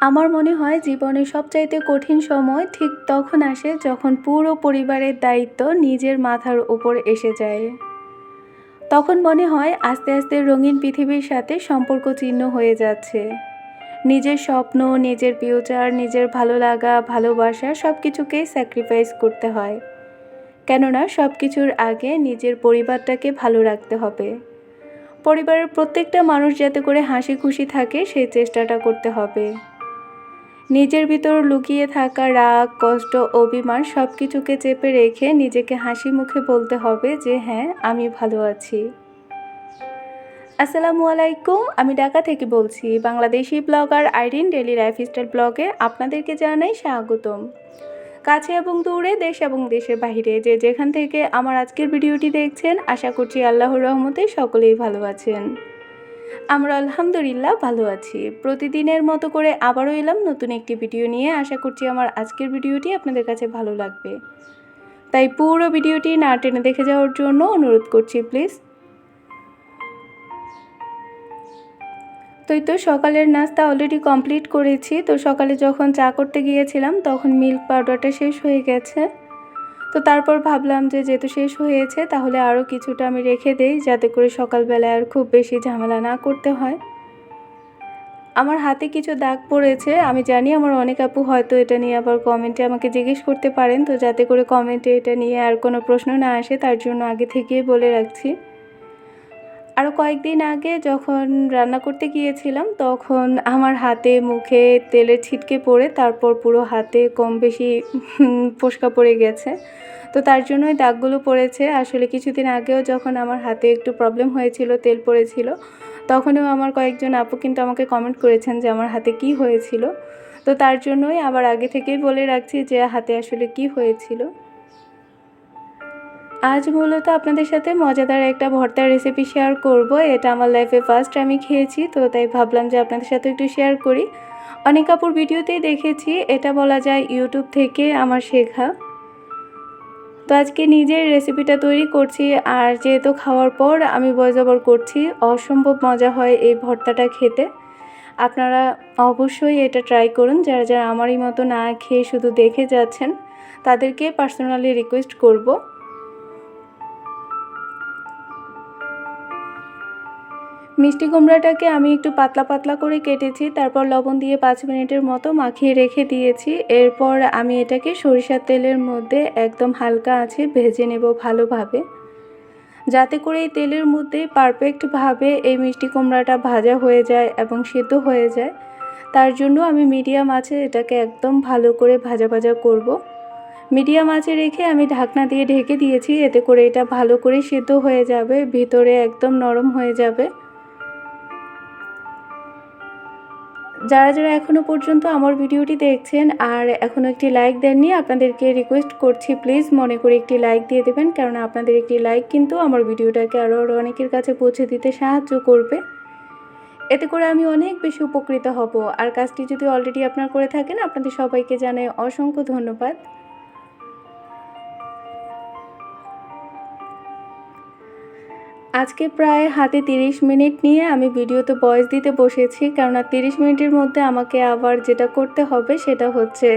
আমার মনে হয় জীবনের সবচাইতে কঠিন সময় ঠিক তখন আসে যখন পুরো পরিবারের দায়িত্ব নিজের মাথার উপর এসে যায়। তখন মনে হয় আস্তে আস্তে রঙিন পৃথিবীর সাথে সম্পর্ক চিহ্ন হয়ে যাচ্ছে। নিজের স্বপ্ন, নিজের ফিউচার নিজের ভালো লাগা, ভালোবাসা সব কিছুকেই স্যাক্রিফাইস করতে হয়। কেননা সব কিছুর আগে নিজের পরিবারটাকে ভালো রাখতে হবে। পরিবারের প্রত্যেকটা মানুষ যাতে করে হাসি খুশি থাকে সেই চেষ্টাটা করতে হবে। নিজের ভিতর লুকিয়ে থাকা রাগ, কষ্ট, অভিমান সব কিছুকে চেপে রেখে নিজেকে হাসি মুখে বলতে হবে যে হ্যাঁ আমি ভালো আছি। আসসালামু আলাইকুম, আমি ঢাকা থেকে বলছি, Bangladeshi blogger Irin daily lifestyle ব্লগে আপনাদেরকে জানাই স্বাগতম। কাছে এবং দূরে, দেশ এবং দেশের বাইরে যে যেখান থেকে আমার আজকের ভিডিওটি দেখছেন, আশা করছি আল্লাহর রহমতে সকলেই ভালো আছেন। আমরা আলহামদুলিল্লাহ ভালো আছি। প্রতিদিনের মতো করে আবারও এলাম নতুন একটি ভিডিও নিয়ে। আশা করছি আমার আজকের ভিডিওটি আপনাদের কাছে ভালো লাগবে। তাই পুরো ভিডিওটি না টেনে দেখে যাওয়ার জন্য অনুরোধ করছি, প্লিজ। তো তো সকালের নাস্তা অলরেডি কমপ্লিট করেছি। তো সকালে যখন চা করতে গিয়েছিলাম, তখন মিল্ক পাউডারটা শেষ হয়ে গেছে। তো তারপর ভাবলাম যে যেহেতু শেষ হয়েছে, তাহলে আরও কিছুটা আমি রেখে দেই, যাতে করে সকালবেলায় আর খুব বেশি ঝামেলা না করতে হয়। আমার হাতে কিছু দাগ পড়েছে, আমি জানি আমার অনেক আপু হয়তো এটা নিয়ে আবার কমেন্টে আমাকে জিজ্ঞেস করতে পারেন, তো যাতে করে কমেন্টে এটা নিয়ে আর কোনো প্রশ্ন না আসে, তার জন্য আগে থেকেই বলে রাখছি। আরও কয়েকদিন আগে যখন রান্না করতে গিয়েছিলাম, তখন আমার হাতে মুখে তেলের ছিটকে পড়ে তারপর পুরো হাতে কম বেশি ফোসকা পড়ে গেছে। তো তার জন্যই দাগগুলো পড়েছে। আসলে কিছুদিন আগেও যখন আমার হাতে একটু প্রবলেম হয়েছিল, তেল পড়েছিল, তখনও আমার কয়েকজন আপু কিন্তু আমাকে কমেন্ট করেছেন যে আমার হাতে কি হয়েছিল। তো তার জন্যই আবার আগে থেকেই বলে রাখছি যে হাতে আসলে কি হয়েছিল। আজ মূলত আপনাদের সাথে মজাদার একটা ভর্তার রেসিপি শেয়ার করব। এটা আমার লাইফে ফার্স্ট আমি খেয়েছি, তো তাই ভাবলাম যে আপনাদের সাথে একটু শেয়ার করি। অনেক কাপুর ভিডিওতেই দেখেছি, এটা বলা যায় ইউটিউব থেকে আমার শেখা। তো আজকে নিজের রেসিপিটা তৈরি করছি, আর যেহেতু খাওয়ার পর আমি বয়জাবর করছি, অসম্ভব মজা হয় এই ভর্তাটা খেতে। আপনারা অবশ্যই এটা ট্রাই করুন, যারা যারা আমারই মতো না খেয়ে শুধু দেখে যাচ্ছেন, তাদেরকে পার্সোনালি রিকোয়েস্ট করব। মিষ্টি কুমড়াটাকে আমি একটু পাতলা পাতলা করে কেটেছি, তারপর লবণ দিয়ে পাঁচ মিনিটের মতো মাখিয়ে রেখে দিয়েছি। এরপর আমি এটাকে সরিষার তেলের মধ্যে একদম হালকা আছে ভেজে নেব ভালোভাবে। যাতে করে এই তেলের মধ্যে পারফেক্টভাবে এই মিষ্টি কুমড়াটা ভাজা হয়ে যায় এবং সিদ্ধ হয়ে যায়। তার জন্য আমি মিডিয়াম আছে এটাকে একদম ভালো করে ভাজা ভাজা করব। মিডিয়াম আঁচে রেখে আমি ঢাকনা দিয়ে ঢেকে দিয়েছি, এতে করে এটা ভালো করে সিদ্ধ হয়ে যাবে, ভিতরে একদম নরম হয়ে যাবে। যারা যারা এখনও পর্যন্ত আমার ভিডিওটি দেখছেন আর এখনও একটি লাইক দেননি, আপনাদেরকে রিকোয়েস্ট করছি প্লিজ মনে করে একটি লাইক দিয়ে দেবেন। কারণ আপনাদের একটি লাইক কিন্তু আমার ভিডিওটাকে আরও আরও অনেকের কাছে পৌঁছে দিতে সাহায্য করবে। এতে করে আমি অনেক বেশি উপকৃত হব। আর কাজটি যদি অলরেডি আপনার করে থাকেন, আপনাদের সবাইকে জানাই অসংখ্য ধন্যবাদ। আজকে প্রায় হাতে 30 মিনিট নিয়ে আমি ভিডিওতে ভয়েস দিতে বসেছি, কেননা 30 মিনিটের মধ্যে আমাকে আবার যেটা করতে হবে সেটা হচ্ছে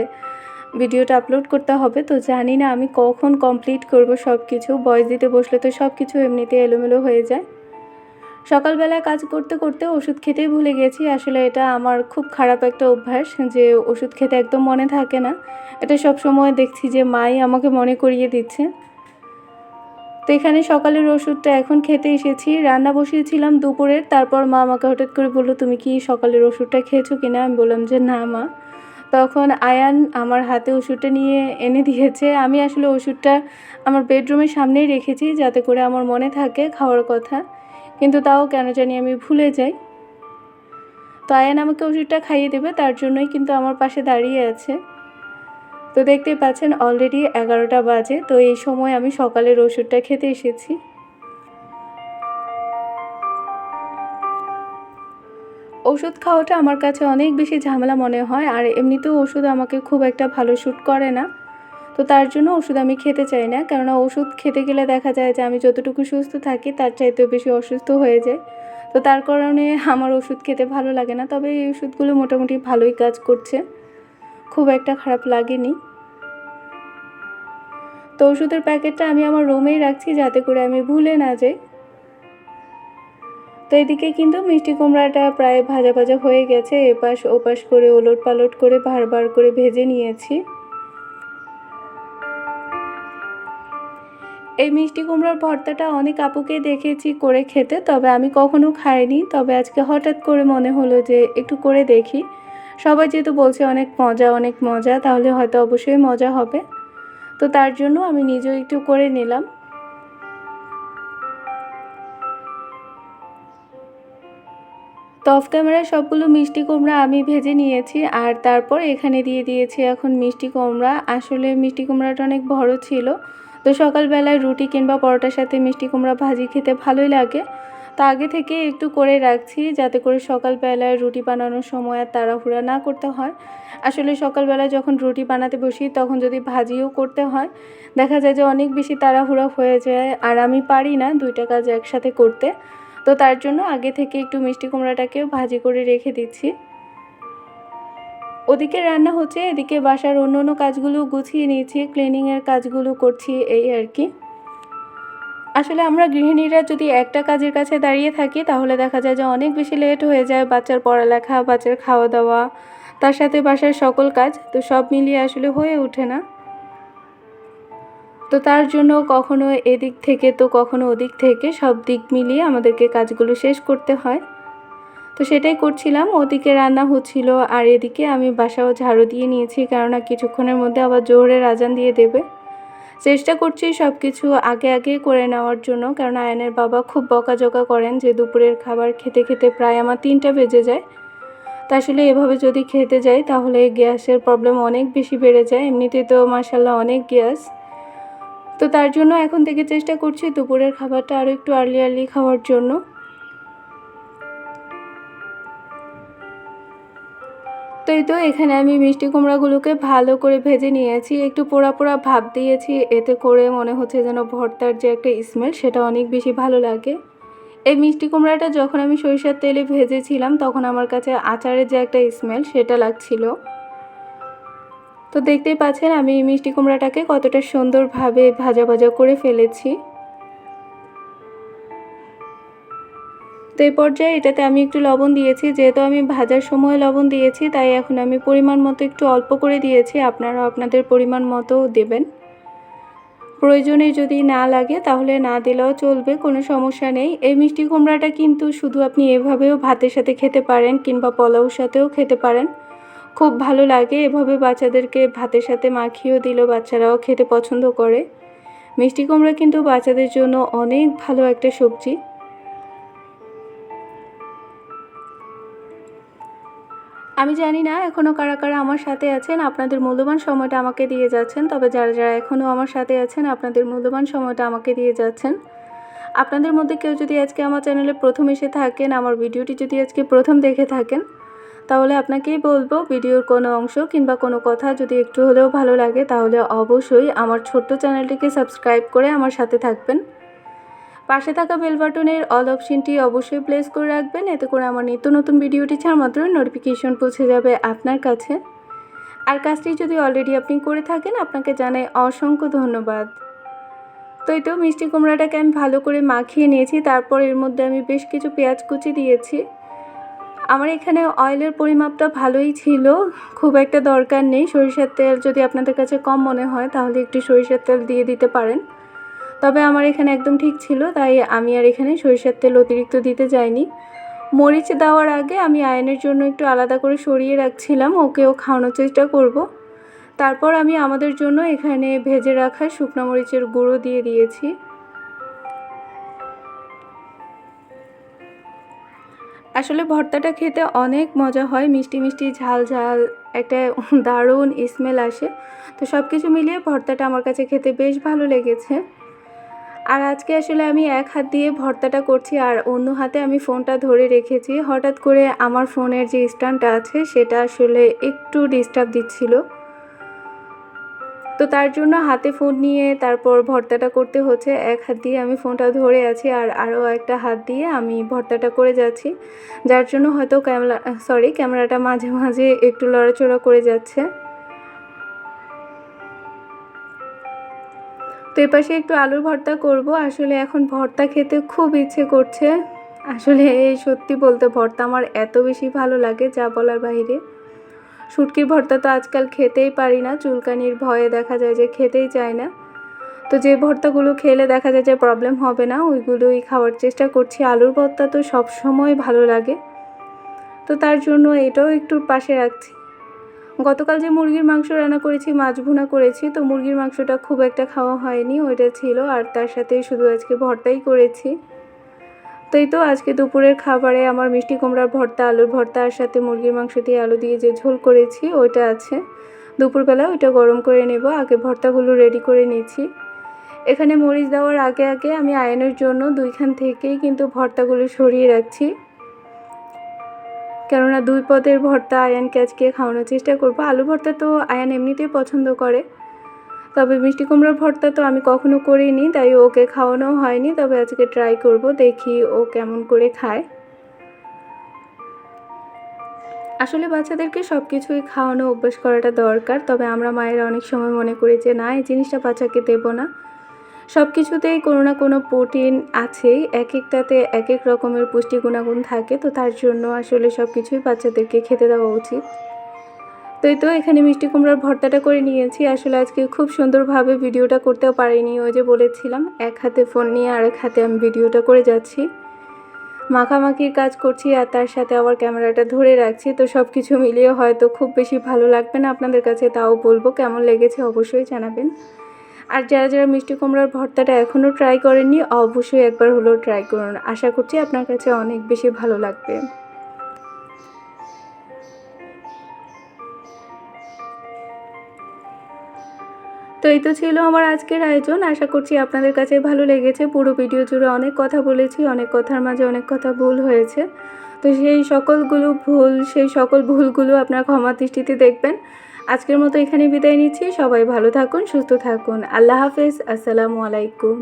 ভিডিওটা আপলোড করতে হবে। তো জানি না আমি কখন কমপ্লিট করব সব কিছু ভয়েস দিতে বসলে তো সব কিছু এমনিতে এলোমেলো হয়ে যায়। সকালবেলায় কাজ করতে করতে ওষুধ খেতেই ভুলে গেছি, আসলে এটা আমার খুব খারাপ একটা অভ্যাস যে ওষুধ খেতে একদম মনে থাকে না। এটা সব সময় দেখছি যে মাই আমাকে মনে করিয়ে দিচ্ছে। তো এখানে সকালের ওষুধটা এখন খেতে এসেছি। রান্না বসিয়েছিলাম দুপুরের, তারপর মা আমাকে হঠাৎ করে বলল, তুমি কি সকালের ওষুধটা খেয়েছো কিনা? আমি বললাম যে, না মা। তখন আয়ান আমার হাতে ওষুধটা নিয়ে এনে দিয়েছে। আমি আসলে ওষুধটা আমার বেডরুমের সামনেই রেখেছি যাতে করে আমার মনে থাকে খাওয়ার কথা। কিন্তু তাও কেন জানি আমি ভুলে যাই। তো আয়ান আমাকে ওষুধটা খাইয়ে দেবে, তার জন্যই কিন্তু আমার পাশে দাঁড়িয়ে আছে। তো দেখতেই পাচ্ছেন অলরেডি এগারোটা বাজে, তো এই সময় আমি সকালের ওষুধটা খেতে এসেছি। ওষুধ খাওয়াটা আমার কাছে অনেক বেশি ঝামেলা মনে হয়, আর এমনিতেও ওষুধ আমাকে খুব একটা ভালো শ্যুট করে না। তো তার জন্য ওষুধ আমি খেতে চাই না, কেননা ওষুধ খেতে গেলে দেখা যায় যে আমি যতটুকু সুস্থ থাকি তার চাইতেও বেশি অসুস্থ হয়ে যায়। তো তার কারণে আমার ওষুধ খেতে ভালো লাগে না, তবে এই ওষুধগুলো মোটামুটি ভালোই কাজ করছে। খুব একটা খারাপ লাগেনি। তো ওষুধের প্যাকেটটা আমি আমার রুমেই রাখছি যাতে করে আমি ভুলে না যাই। তো এদিকে কিন্তু মিষ্টি কুমড়াটা প্রায় ভাজা ভাজা হয়ে গেছে, এপাশ ওপাশ করে ওলট পালট করে বারবার করে ভেজে নিয়েছি। এই মিষ্টি কুমড়ার ভর্তাটা অনেক আপুকে দেখেছি করে খেতে, তবে আমি কখনো খাইনি। তবে আজকে হঠাৎ করে মনে হলো যে একটু করে দেখি। সবাই যেহেতু বলছে অনেক মজা অনেক মজা, তাহলে হয়তো অবশ্যই মজা হবে। তো তার জন্য আমি নিজেও একটু করে নিলাম। তো অফ ক্যামেরায় সবগুলো মিষ্টি কুমড়া আমি ভেজে নিয়েছি, আর তারপর এখানে দিয়ে দিয়েছি এখন মিষ্টি কুমড়া। আসলে মিষ্টি কুমড়াটা অনেক বড় ছিল, তো সকালবেলায় রুটি কিংবা পরোটার সাথে মিষ্টি কুমড়া ভাজি খেতে ভালোই লাগে। তা আগে থেকে একটু করে রাখছি যাতে করে সকালবেলায় রুটি বানানোর সময় আর তাড়াহুড়া না করতে হয়। আসলে সকালবেলায় যখন রুটি বানাতে বসি তখন যদি ভাজিও করতে হয়, দেখা যায় যে অনেক বেশি তাড়াহুড়া হয়ে যায় আর আমি পারি না দুইটা কাজ একসাথে করতে। তো তার জন্য আগে থেকে একটু মিষ্টি কুমড়াটাকেও ভাজি করে রেখে দিচ্ছি। ওদিকে রান্না হচ্ছে, এদিকে বাসার অন্য অন্য কাজগুলো গুছিয়ে নিয়েছি ক্লিনিংয়ের কাজগুলো করছি, এই আর কি। আসলে আমরা গৃহিণীরা যদি একটা কাজের কাছে দাঁড়িয়ে থাকি, তাহলে দেখা যায় যে অনেক বেশি লেট হয়ে যায় বাচ্চার পড়ালেখা, বাচ্চার খাওয়া দাওয়া তার সাথে বাসার সকল কাজ। তো সব মিলিয়ে আসলে হয়ে ওঠে না। তো তার জন্য কখনো এদিক থেকে তো কখনো ওদিক থেকে সব দিক মিলিয়ে আমাদেরকে কাজগুলো শেষ করতে হয়। তো সেটাই করছিলাম। ওদিকে রান্না হচ্ছিল আর এদিকে আমি বাসাও ঝাড়ু দিয়ে নিয়েছি, কেননা কিছুক্ষণের মধ্যে আবার জোরের আজান দিয়ে দেবে। চেষ্টা করছি সব কিছু আগে আগে করে নেওয়ার জন্য, কারণ আয়নের বাবা খুব বকাঝকা করেন যে দুপুরের খাবার খেতে খেতে প্রায় আমার তিনটা বেজে যায়। তা আসলে এভাবে যদি খেতে যাই, তাহলে গ্যাসের প্রবলেম অনেক বেশি বেড়ে যায়। এমনিতে তো মাসাল্লাহ অনেক গ্যাস। তো তার জন্য এখন থেকে চেষ্টা করছি দুপুরের খাবারটা আরও একটু আর্লি আর্লি খাওয়ার জন্য। তো তো এখানে আমি মিষ্টি কুমড়াগুলোকে ভালো করে ভেজে নিয়েছি। একটু পোড়া পোড়া ভাব দিয়েছি। এতে করে মনে হচ্ছে যেন ভর্তার যে একটা স্মেল সেটা অনেক বেশি ভালো লাগে। এই মিষ্টি কুমড়াটা যখন আমি সরিষার তেলে ভেজেছিলাম, তখন আমার কাছে আচারের যে একটা স্মেল সেটা লাগছিল। তো দেখতেই পাচ্ছেন, আমি মিষ্টি কুমড়াটাকে কতটা সুন্দরভাবে ভাজা ভাজা করে ফেলেছি। তো এই পর্যায়ে এটাতে আমি একটু লবণ দিয়েছি। যেহেতু আমি ভাজার সময় লবণ দিয়েছি, তাই এখন আমি পরিমাণ মতো একটু অল্প করে দিয়েছি। আপনারা আপনাদের পরিমাণ মতো দেবেন। প্রয়োজনে যদি না লাগে, তাহলে না দিলেও চলবে, কোনো সমস্যা নেই। এই মিষ্টি কুমড়াটা কিন্তু শুধু আপনি এভাবেও ভাতের সাথে খেতে পারেন কিংবা পোলাওর সাথেও খেতে পারেন। খুব ভালো লাগে এভাবে বাচ্চাদেরকে ভাতের সাথে মাখিয়েও দিলেও বাচ্চারাও খেতে পছন্দ করে। মিষ্টি কুমড়া কিন্তু বাচ্চাদের জন্য অনেক ভালো একটা সবজি। আমি জানি না এখনও কারা কারা আমার সাথে আছেন, আপনাদের মূল্যবান সময়টা আমাকে দিয়ে যাচ্ছেন, তবে যারা যারা এখনও আমার সাথে আছেন, আপনাদের মূল্যবান সময়টা আমাকে দিয়ে যাচ্ছেন। আপনাদের মধ্যে কেউ যদি আজকে আমার চ্যানেলে প্রথম এসে থাকেন, আমার ভিডিওটি যদি আজকে প্রথম দেখে থাকেন, তাহলে আপনাকেই বলব ভিডিওর কোনো অংশ কিংবা কোনো কথা যদি একটু হলেও ভালো লাগে, তাহলে অবশ্যই আমার ছোট্ট চ্যানেলটিকে সাবস্ক্রাইব করে আমার সাথে থাকবেন। পাশে থাকা বেল বাটনের অল অপশনটি অবশ্যই প্লেস করে রাখবেন। এতে করে আমার নিত্য নতুন ভিডিওটি ছাড় মাত্র নোটিফিকেশন পৌঁছে যাবে আপনার কাছে। আর কাজটি যদি অলরেডি আপনি করে থাকেন, আপনাকে জানাই অসংখ্য ধন্যবাদ। তো এই তো মিষ্টি কুমড়াটাকে আমি ভালো করে মাখিয়ে নিয়েছি, তারপর এর মধ্যে আমি বেশ কিছু পেঁয়াজ কুচি দিয়েছি। আমার এখানে অয়েলের পরিমাপটা ভালোই ছিল, খুব একটা দরকার নেই। সরিষার তেল যদি আপনাদের কাছে কম মনে হয়, তাহলে একটু সরিষার তেল দিয়ে দিতে পারেন। তবে আমার এখানে একদম ঠিক ছিল, তাই আমি আর এখানে সরিষার তেল অতিরিক্ত দিতে যাইনি। মরিচ দেওয়ার আগে আমি আয়নের জন্য একটু আলাদা করে সরিয়ে রাখছিলাম, ওকেও খাওয়ানোর চেষ্টা করব। তারপর আমি আমাদের জন্য এখানে ভেজে রাখা শুকনো মরিচের গুঁড়ো দিয়ে দিয়েছি। আসলে ভর্তাটা খেতে অনেক মজা হয়, মিষ্টি মিষ্টি ঝাল ঝাল, একটা দারুণ স্মেল আসে। তো সব কিছু মিলিয়ে ভর্তাটা আমার কাছে খেতে বেশ ভালো লেগেছে। আর আজকে আসলে আমি এক হাত দিয়ে ভর্তাটা করছি আর অন্য হাতে আমি ফোনটা ধরে রেখেছি। হঠাৎ করে আমার ফোনের যে স্ট্যান্ডটা আছে, সেটা আসলে একটু ডিস্টার্ব দিচ্ছিল। তো তার জন্য হাতে ফোন নিয়ে তারপর ভর্তাটা করতে হচ্ছে। এক হাত দিয়ে আমি ফোনটা ধরে আছি আর আরও একটা হাত দিয়ে আমি ভর্তাটা করে যাচ্ছি। যার জন্য হয়তো ক্যামেরা সরি ক্যামেরাটা মাঝে মাঝে একটু লড়াচড়া করে যাচ্ছে। তো এপাশে একটু আলুর ভর্তা করব। আসলে এখন ভর্তা খেতে খুব ইচ্ছে করছে। আসলে এই সত্যি বলতে ভর্তা আমার এত বেশি ভালো লাগে, যা বলার বাইরে শুটকির ভর্তা তো আজকাল খেতেই পারি না, চুলকানির ভয়ে দেখা যায় যে খেতেই চায় না। তো যে ভর্তাগুলো খেলে দেখা যায় যে প্রবলেম হবে না, ওইগুলোই খাওয়ার চেষ্টা করছি। আলুর ভর্তা তো সব সময় ভালো লাগে। তো তার জন্য এটাও একটু পাশে রাখছি। গতকাল যে মুরগির মাংস রান্না করেছি, মাছ ভুনা করেছি, তো মুরগির মাংসটা খুব একটা খাওয়া হয়নি, ওইটা ছিল, আর তার সাথে শুধু আজকে ভর্তাই করেছি। তো এই তো আজকে দুপুরের খাবারে আমার মিষ্টি কুমড়ার ভর্তা, আলুর ভর্তা, আর সাথে মুরগির মাংস দিয়ে আলু দিয়ে যে ঝোল করেছি, ওইটা আছে। দুপুরবেলা ওইটা গরম করে নেব, আগে ভর্তাগুলো রেডি করে নিচ্ছি। এখানে মরিচ দেওয়ার আগে আগে আমি আয়নের জন্য দুইখান থেকেই কিন্তু ভর্তাগুলো সরিয়ে রাখছি। কেননা দুই পদের ভর্তা আয়ানকে আজকে খাওয়ানোর চেষ্টা করব। আলু ভর্তা তো আয়ান এমনিতেই পছন্দ করে। তবে মিষ্টি কুমড়োর ভর্তা তো আমি কখনো করিনি, তাই ওকে খাওয়ানো হয়নি। তবে আজকে ট্রাই করব, দেখি ও কেমন করে খায়। আসলে বাচ্চাদেরকে সব কিছুই খাওয়ানো, অভ্যাস করাটা দরকার। তবে আমরা মায়েরা অনেক সময় মনে করি যে, না, এই জিনিসটা বাচ্চাকে দেবো না। সব কিছুতেই কোনো না কোনো প্রোটিন আছেই এক একটাতে এক এক রকমের পুষ্টি গুণাগুণ থাকে, তো তার জন্য আসলে সব কিছুই বাচ্চাদেরকে খেতে দেওয়া উচিত। তো এই তো এখানে মিষ্টি কুমড়ার ভর্তাটা করে নিয়েছি, আসলে আজকে খুব সুন্দরভাবে ভিডিওটা করতেও পারিনি, ওই যে বলেছিলাম, এক হাতে ফোন নিয়ে আরেক হাতে আমি ভিডিওটা করে যাচ্ছি। মাখামাখির কাজ করছি আর তার সাথে আবার ক্যামেরাটা ধরে রাখছি, তো সব কিছু মিলিয়ে হয়তো খুব বেশি ভালো লাগবে না আপনাদের কাছে, তাও বলব, কেমন লেগেছে অবশ্যই জানাবেন। আর যারা যারা মিষ্টি কুমড়ার ভর্তাটা এখনও ট্রাই করেননি, অবশ্যই একবার হলেও ট্রাই করুন। আশা করছি আপনার কাছে অনেক বেশি ভালো লাগবে। তো এই তো ছিল আমার আজকের আয়োজন। আশা করছি আপনাদের কাছে ভালো লেগেছে। পুরো ভিডিও জুড়ে অনেক কথা বলেছি, অনেক কথার মাঝে অনেক কথা ভুল হয়েছে। তো সেই সকলগুলো ভুল, সেই সকল ভুলগুলো আপনার ক্ষমা দৃষ্টিতে দেখবেন। আজকের মতো এখানে বিদায় নিচ্ছি। সবাই ভালো থাকুন সুস্থ থাকুন। আল্লাহ হাফেজ। আসসালামু আলাইকুম।